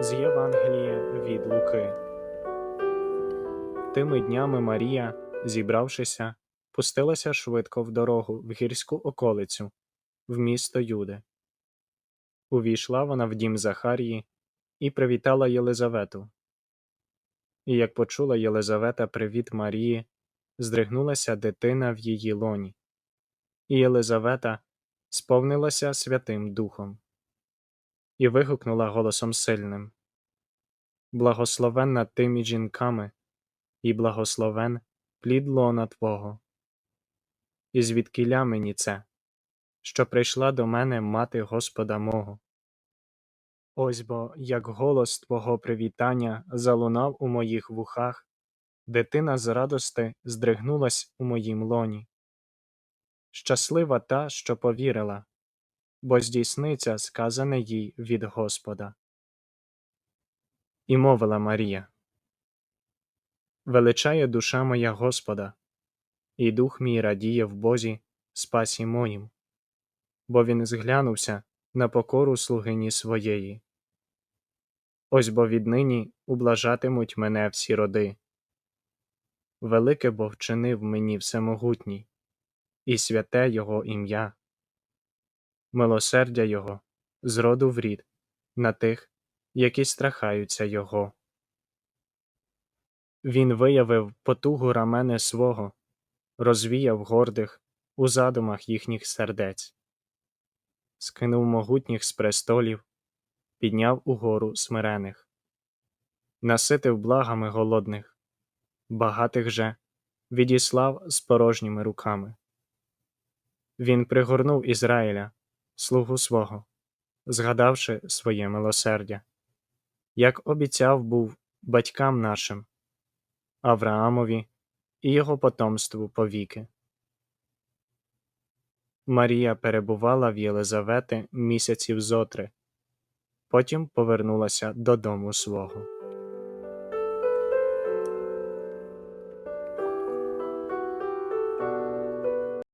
З Євангелія від Луки. Тими днями Марія, зібравшися, пустилася швидко в дорогу в гірську околицю, в місто Юде. Увійшла вона в дім Захарії і привітала Єлизавету. І як почула Єлизавета привіт Марії, здригнулася дитина в її лоні. І Єлизавета сповнилася Святим Духом і вигукнула голосом сильним Благословенна ти жінками, і благословен плід лона Твого. І звідкіля мені це, що прийшла до мене мати Господа мого. Ось бо, як голос Твого привітання залунав у моїх вухах, дитина з радости здригнулась у моїм лоні. Щаслива та, що повірила, бо здійсниться сказане їй від Господа. І мовила Марія Величає душа моя Господа, і дух мій радіє в Бозі, спасі моїм, бо він зглянувся на покору слугині своєї. Ось бо віднині ублажатимуть мене всі роди. Велике бо вчинив мені всемогутній, і святе Його ім'я. Милосердя Його з роду в рід на тих, які страхаються Його. Він виявив потугу рамени свого, розвіяв гордих у задумах їхніх сердець, скинув могутніх з престолів, підняв угору смирених, наситив благами голодних, багатих же відіслав з порожніми руками. Він пригорнув Ізраїля, слугу свого, згадавши своє милосердя, як обіцяв був батькам нашим, Авраамові і його потомству повіки. Марія перебувала в Єлизавети місяців зотри, потім повернулася додому свого.